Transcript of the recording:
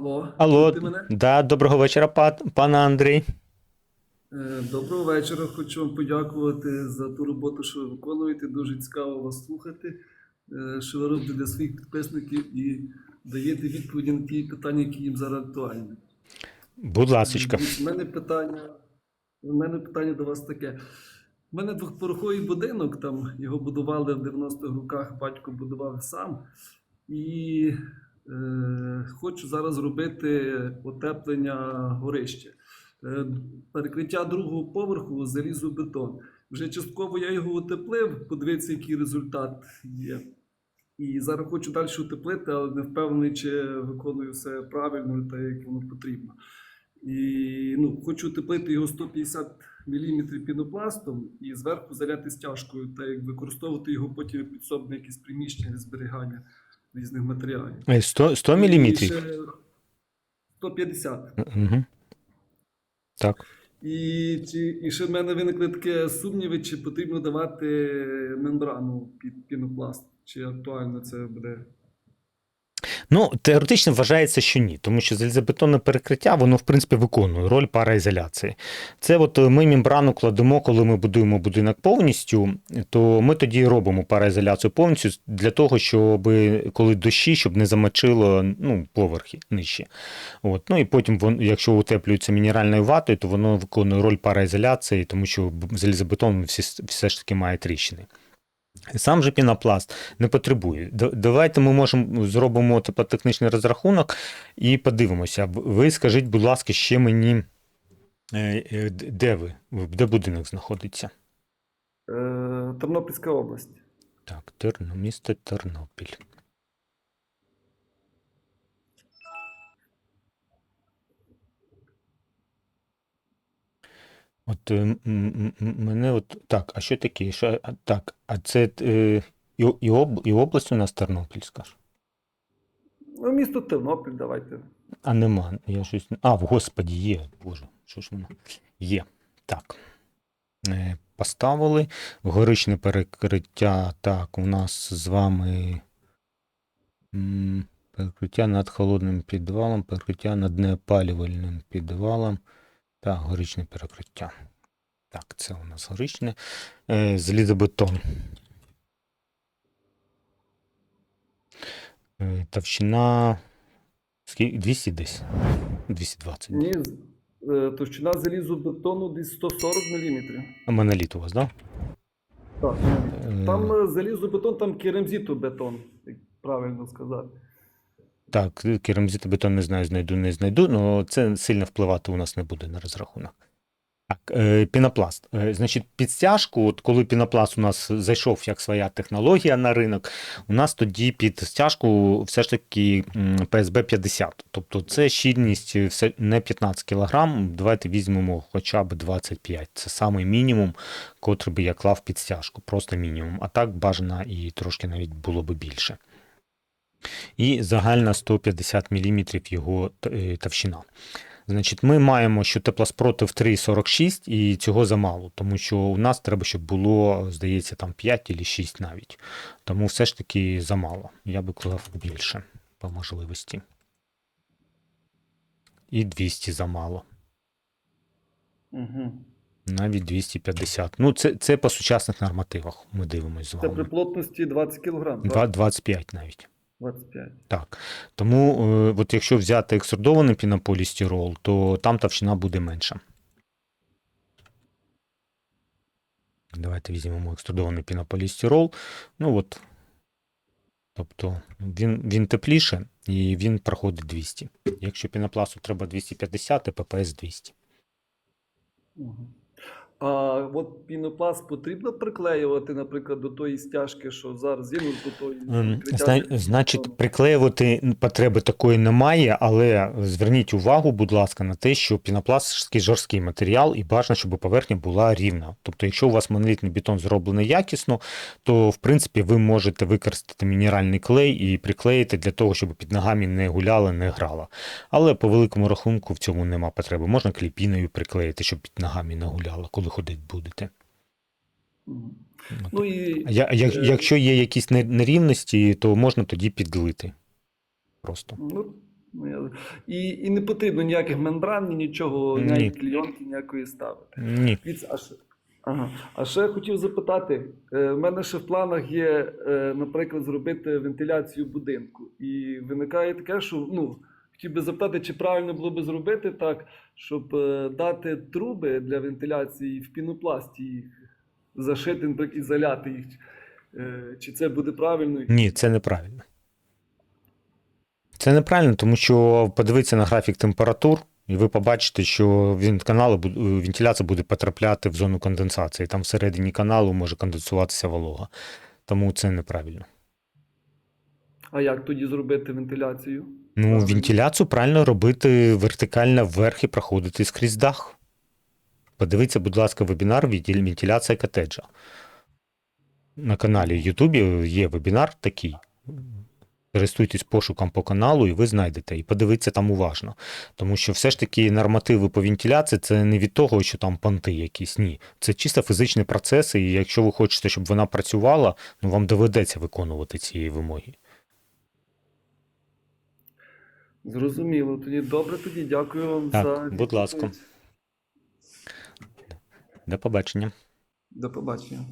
Алло, Алло, чути мене? да, доброго вечора, пан, пане Андрій. Е, Доброго вечора. Хочу вам подякувати за ту роботу, що ви виконуєте. Дуже цікаво вас слухати, е, що ви робите для своїх підписників і даєте відповіді на ті питання, які їм зараз актуальні. Будь ласочка. У мене питання, у мене питання до вас таке. У мене двохпороховий будинок, там його будували в 90-х роках, батько будував сам. І е, хочу зараз робити утеплення горища. Е, перекриття другого поверху залізобетон. Вже частково я його утеплив, подивитися, який результат є. І зараз хочу далі утеплити, але не впевнений, чи виконую все правильно та як воно потрібно. І ну, хочу утеплити його 150 мм пінопластом і зверху заляти стяжкою, та як використовувати його потім підсобне якесь приміщення для зберігання різних матеріалів. Е, 100, 100 мм? 150. Угу. Так. І, чи, і ще в мене виникли таке сумніви, чи потрібно давати мембрану під пінопласт, чи актуально це буде. Ну, теоретично вважається, що ні, тому що залізобетонне перекриття, воно, в принципі, виконує роль параізоляції. Це от ми мембрану кладемо, коли ми будуємо будинок повністю, то ми тоді робимо параізоляцію повністю для того, щоб коли дощі, щоб не замочило ну, поверхи нижче. От. Ну і потім, якщо утеплюється мінеральною ватою, то воно виконує роль параізоляції, тому що залізобетон все ж таки має тріщини. Сам же пінопласт не потребує. Давайте ми можемо зробимо теплотехнічний розрахунок і подивимося. Ви скажіть, будь ласка, ще мені, е, е, де ви? Де будинок знаходиться? Е, Тернопільська область. Так, Терно, місто Тернопіль. От е, мене от так, а що таке? Що, а, так, а це е, і, і, об, і область у нас Тернопільська ж? Ну, місто Тернопіль, давайте. А нема. Я щось. А, в господі, є. Боже, що ж воно? Є. Так. Е, Поставили. Горичне перекриття. Так, у нас з вами. Перекриття над холодним підвалом, перекриття над неопалювальним підвалом. Так, горичне перекриття. Так, це у нас горичне. Залізобетон. Е, Товщина. 200 десь. 220. Ні, е, товщина залізобетону десь 140 мм. А моноліт у вас, так? Так, там е, залізобетон, там керамзітобетон, як правильно сказати. Так, керамзитобетон не знаю, знайду, не знайду, але це сильно впливати у нас не буде на розрахунок. Так, е, пінопласт. Е, значить, під стяжку, от коли пінопласт у нас зайшов як своя технологія на ринок, у нас тоді під стяжку все ж таки PSB 50. Тобто це щільність е, не 15 кг, давайте візьмемо хоча б 25. Це самий мінімум, котрий би я клав під стяжку, просто мінімум. А так бажано і трошки навіть було би більше. І загальна 150 мм його е, товщина. Значить, ми маємо, що теплоспротив 3,46 і цього замало, тому що у нас треба, щоб було, здається, там 5 чи 6 навіть. Тому все ж таки замало. Я би клав більше по можливості. І 200 замало. Угу. Навіть 250. Ну, це, це по сучасних нормативах. Ми дивимося з Це при плотності 20 кг. Два- 25 навіть. 25. Так. Тому, е, от якщо взяти екструдований пінополістирол, то там товщина буде менша. Давайте візьмемо екструдований пінополістирол. Ну от. Тобто він, він тепліше і він проходить 200. Якщо пінопласту треба 250, то ППС 200. Угу. А от пінопласт потрібно приклеювати, наприклад, до тої стяжки, що зараз є, ну, до тої Ем, зна- Значить, приклеювати потреби такої немає, але зверніть увагу, будь ласка, на те, що пінопласт такий жорсткий матеріал, і бажано, щоб поверхня була рівна. Тобто, якщо у вас монолітний бетон зроблений якісно, то в принципі ви можете використати мінеральний клей і приклеїти для того, щоб під ногами не гуляла, не грала. Але по великому рахунку в цьому нема потреби. Можна кліпіною приклеїти, щоб під ногами не гуляла, коли ходити будете. Ну і Я, як, е, якщо є якісь нерівності, то можна тоді підлити. Просто. Ну, Ну, і, і не потрібно ніяких мембран, ні нічого, Ні. ніякі клійонки ніякої ставити. Ні. А ще, ага. а ще хотів запитати: е, в мене ще в планах є, е, наприклад, зробити вентиляцію будинку. І виникає таке, що ну, хотів би запитати, чи правильно було би зробити так, щоб е, дати труби для вентиляції в пінопласті їх зашити, наприклад, і заляти їх. Е, Чи це буде правильно? Ні, це неправильно. Це неправильно, тому що подивіться на графік температур, і ви побачите, що він е, вентиляція буде потрапляти в зону конденсації. Там всередині каналу може конденсуватися волога. Тому це неправильно. А як тоді зробити вентиляцію? Ну, вентиляцію правильно робити вертикально вверх і проходити скрізь дах. Подивіться, будь ласка, вебінар вентиляція котеджа. На каналі YouTube є вебінар такий. Користуйтесь пошуком по каналу, і ви знайдете. І подивіться там уважно. Тому що все ж таки нормативи по вентиляції це не від того, що там понти якісь. Ні. Це чисто фізичні процеси, і якщо ви хочете, щоб вона працювала, ну вам доведеться виконувати ці вимоги. Зрозуміло. Тоді добре, тоді дякую вам Так, за будь ласка. До побачення. До побачення.